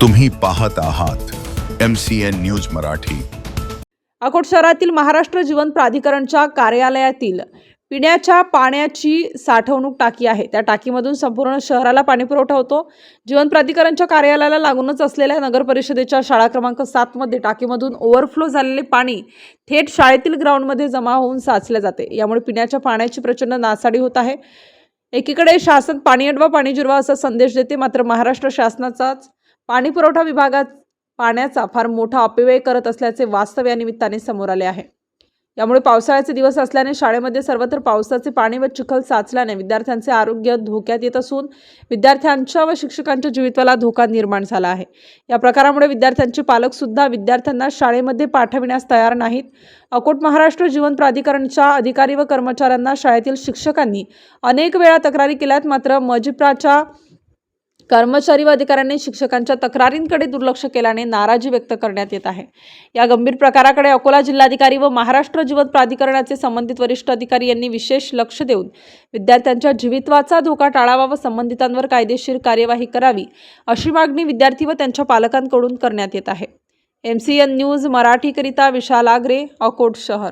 तुम्ही पाहत आहात M C N news Marathi. Akot शहरातील महाराष्ट्र जीवन प्राधिकरणच्या कार्यालयातील पिण्याच्या पाण्याची साठवणूक टाकी आहे. त्या टाकीमधून संपूर्ण शहराला पाणीपुरवठा होतो. जीवन प्राधिकरणच्या कार्यालयाला लागूनच असलेल्या नगर परिषदेच्या शाळा क्रमांक सातमध्ये टाकीमधून ओव्हरफ्लो झालेले पाणी थेट शाळेतील ग्राउंडमध्ये जमा होऊन साचले जाते. यामुळे पिण्याच्या पाण्याची प्रचंड नासाडी होत आहे. एकीकडे शासन पाणी अडवा पाणी जिरवा असा संदेश देते मात्र महाराष्ट्र शासनाचाच पाणी पुरवठा विभागात पाण्याचा फार मोठा अपव्यय करत असल्याचे वास्तव या निमित्ताने समोर आले आहे. यामुळे पावसाळ्याचे दिवस असल्याने शाळेमध्ये सर्वत्र पावसाचे पाणी व चिखल साचल्याने विद्यार्थ्यांचे आरोग्य धोक्यात येत असून विद्यार्थ्यांच्या व शिक्षकांच्या जीवितवाला धोका निर्माण झाला आहे. या प्रकारामुळे विद्यार्थ्यांचे पालकसुद्धा विद्यार्थ्यांना शाळेमध्ये पाठविण्यास तयार नाहीत. अकोट महाराष्ट्र जीवन प्राधिकरणच्या अधिकारी व कर्मचाऱ्यांना शाळेतील शिक्षकांनी अनेक वेळा तक्रारी केल्यात मात्र मजिप्राच्या कर्मचारी व अधिकाऱ्यांनी शिक्षकांच्या तक्रारींकडे दुर्लक्ष केल्याने नाराजी व्यक्त करण्यात येत आहे. या गंभीर प्रकाराकडे अकोला जिल्हाधिकारी व महाराष्ट्र जीवन प्राधिकरणाचे संबंधित वरिष्ठ अधिकारी यांनी विशेष लक्ष देऊन विद्यार्थ्यांच्या जीवितवाचा धोका टाळावा व संबंधितांवर कायदेशीर कार्यवाही करावी अशी मागणी विद्यार्थी व त्यांच्या पालकांकडून करण्यात येत आहे. एम सी एन न्यूज मराठीकरिता विशाल आगरे अकोट शहर.